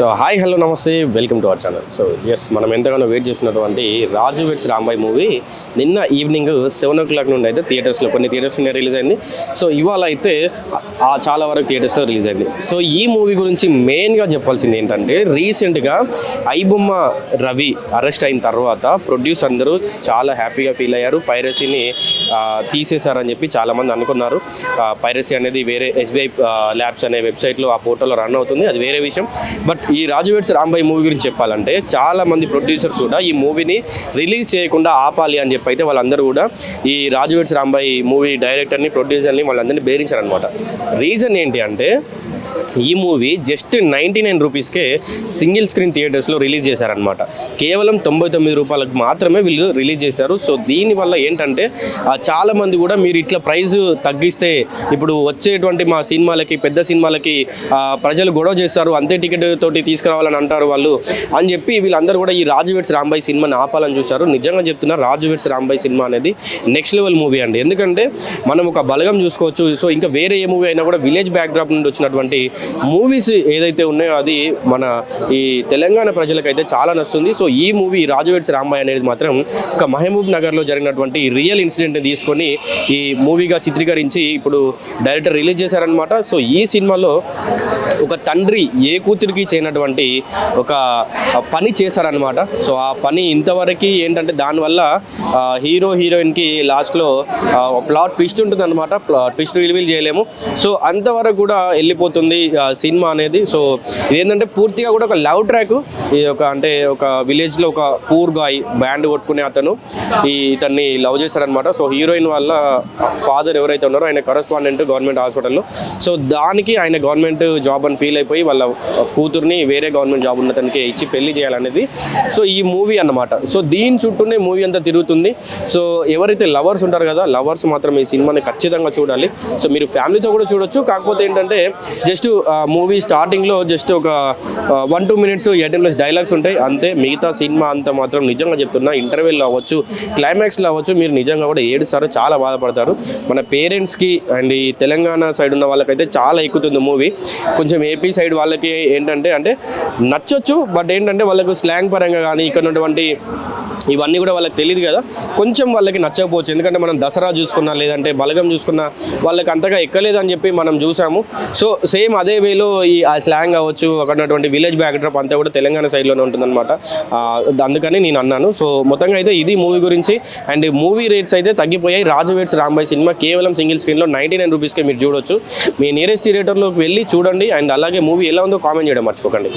So hi hello నమస్తే welcome to our channel so yes మనం ఎంతగానో వెయిట్ చేసినటువంటి రాజు వెట్స్ రాంబాయ్ మూవీ నిన్న ఈవినింగ్ సెవెన్ ఓ క్లాక్ నుండి అయితే థియేటర్స్లో కొన్ని థియేటర్స్ నుండి రిలీజ్ అయింది. సో ఇవాళ అయితే ఆ చాలా వరకు థియేటర్స్లో రిలీజ్ అయింది. సో ఈ మూవీ గురించి మెయిన్గా చెప్పాల్సింది ఏంటంటే రీసెంట్గా ఐబొమ్మ రవి అరెస్ట్ అయిన తర్వాత ప్రొడ్యూస్ అందరూ చాలా హ్యాపీగా ఫీల్ అయ్యారు. పైరసీని తీసేశారని చెప్పి చాలామంది అనుకున్నారు. పైరసీ అనేది వేరే ఎస్బీఐ ల్యాబ్స్ అనే వెబ్సైట్లో ఆ పోర్టల్లో రన్ అవుతుంది. అది వేరే విషయం. బట్ ఈ రాజు వెడ్స్ రాంబాయి మూవీ గురించి చెప్పాలంటే చాలా మంది ప్రొడ్యూసర్స్ కూడా ఈ మూవీని రిలీజ్ చేయకుండా ఆపాలి అని చెప్పి అయితే వాళ్ళందరూ కూడా ఈ రాజు వెడ్స్ రాంబాయి మూవీ డైరెక్టర్ని ప్రొడ్యూసర్ని వాళ్ళందరినీ బేరించారనమాట రీజన్ ఏంటి అంటే ఈ మూవీ జస్ట్ నైంటీ నైన్ రూపీస్కే సింగిల్ స్క్రీన్ థియేటర్స్లో రిలీజ్ చేశారనమాట కేవలం తొంభై తొమ్మిది రూపాయలకు మాత్రమే వీళ్ళు రిలీజ్ చేశారు. సో దీనివల్ల ఏంటంటే చాలామంది కూడా మీరు ఇట్లా ప్రైస్ తగ్గిస్తే ఇప్పుడు వచ్చేటువంటి మా సినిమాలకి పెద్ద సినిమాలకి ప్రజలు గొడవ చేస్తారు. అంతే టికెట్ తోటి తీసుకురావాలని అంటారు వాళ్ళు అని చెప్పి వీళ్ళందరూ కూడా ఈ రాజువేట్స్ రాంబాయి సినిమాని ఆపాలని చూశారు. నిజంగా చెప్తున్నా రాజు వెట్స్ రాంబాయి సినిమా అనేది నెక్స్ట్ లెవెల్ మూవీ అండి. ఎందుకంటే మనం ఒక బలగం చూసుకోవచ్చు. సో ఇంకా వేరే ఏ మూవీ అయినా కూడా విలేజ్ బ్యాక్డ్రాప్ నుండి వచ్చినటువంటి మూవీస్ ఏదైతే ఉన్నాయో అది మన ఈ తెలంగాణ ప్రజలకైతే చాలా నచ్చుతుంది. సో ఈ మూవీ రాజువేట్స్ రాంబాయి అనేది మాత్రం ఒక మహబూబ్ నగర్లో జరిగినటువంటి రియల్ ఇన్సిడెంట్ని తీసుకొని ఈ మూవీగా చిత్రీకరించి ఇప్పుడు డైరెక్టర్ రిలీజ్ చేశారనమాట సో ఈ సినిమాలో ఒక తండ్రి ఏ కూతురికి చేయనటువంటి ఒక పని చేశారనమాట సో ఆ పని ఇంతవరకు ఏంటంటే దానివల్ల హీరో హీరోయిన్కి లాస్ట్లో ప్లాట్ ట్విస్ట్ ఉంటుంది అనమాట ట్విస్ట్ రివీల్ చేయలేము. సో అంతవరకు కూడా వెళ్ళిపోతుంది సినిమా అనేది. సో ఇదేంటంటే పూర్తిగా కూడా ఒక లవ్ ట్రాక్. ఈ ఒక అంటే ఒక విలేజ్లో ఒక పూర్ గాయ్ బ్యాండ్ కొట్టుకునే అతను ఈ ఇతన్ని లవ్ చేశారనమాట సో హీరోయిన్ వాళ్ళ ఫాదర్ ఎవరైతే ఉన్నారో ఆయన కరస్పాండెంట్ గవర్నమెంట్ హాస్పిటల్లో. సో దానికి ఆయన గవర్నమెంట్ జాబ్ అని ఫీల్ అయిపోయి వాళ్ళ కూతుర్ని వేరే గవర్నమెంట్ జాబ్ ఉన్న తనకి ఇచ్చి పెళ్ళి చేయాలనేది. సో ఈ మూవీ అన్నమాట. సో దీని చుట్టూనే మూవీ అంతా తిరుగుతుంది. సో ఎవరైతే లవర్స్ ఉంటారు కదా లవర్స్ మాత్రం ఈ సినిమాని ఖచ్చితంగా చూడాలి. సో మీరు ఫ్యామిలీతో కూడా చూడొచ్చు. కాకపోతే ఏంటంటే జస్ట్ మూవీ స్టార్టింగ్లో జస్ట్ ఒక one two minutes eighteen plus dialogues ఉంటాయి. అంతే మిగతా సినిమా అంతా మాత్రం నిజంగా చెప్తున్నా ఇంటర్వెల్ అవ్వచ్చు క్లైమాక్స్లో అవ్వచ్చు మీరు నిజంగా కూడా ఏడుస్తారు చాలా బాధపడతారు. మన పేరెంట్స్కి అండ్ ఈ తెలంగాణ సైడ్ ఉన్న వాళ్ళకైతే చాలా ఎక్కుతుంది మూవీ. కొంచెం ఏపీ సైడ్ వాళ్ళకి ఏంటంటే అంటే నచ్చొచ్చు బట్ ఏంటంటే వాళ్ళకు స్లాంగ్ పరంగా కానీ ఇక్కడ ఉన్నటువంటి ఇవన్నీ కూడా వాళ్ళకి తెలియదు కదా. కొంచెం వాళ్ళకి నచ్చకపోవచ్చు. ఎందుకంటే మనం దసరా చూసుకున్నా లేదంటే బలగం చూసుకున్నా వాళ్ళకి అంతగా ఎక్కలేదు అని చెప్పి మనం చూసాము. సో సేమ్ అదే వేలో ఈ ఆ స్లాంగ్ అవ్వచ్చు అక్కడ ఉన్నటువంటి విలేజ్ బ్యాక్డ్రాప్ అంతా కూడా తెలంగాణ సైడ్లోనే ఉంటుందన్నమాట. అందుకని నేను అన్నాను. సో మొత్తంగా అయితే ఇది మూవీ గురించి. అండ్ మూవీ రేట్స్ అయితే తగ్గిపోయాయి. రాజు వేట్స్ రాంబాయ్ సినిమా కేవలం సింగిల్ స్క్రీన్లో నైంటీ నైన్ రూపీస్కే మీరు చూడొచ్చు. మీ నియరెస్ట్ థియేటర్లోకి వెళ్ళి చూడండి. అండ్ అలాగే మూవీ ఎలా ఉందో కామెంట్ చేయడం మర్చిపోకండి.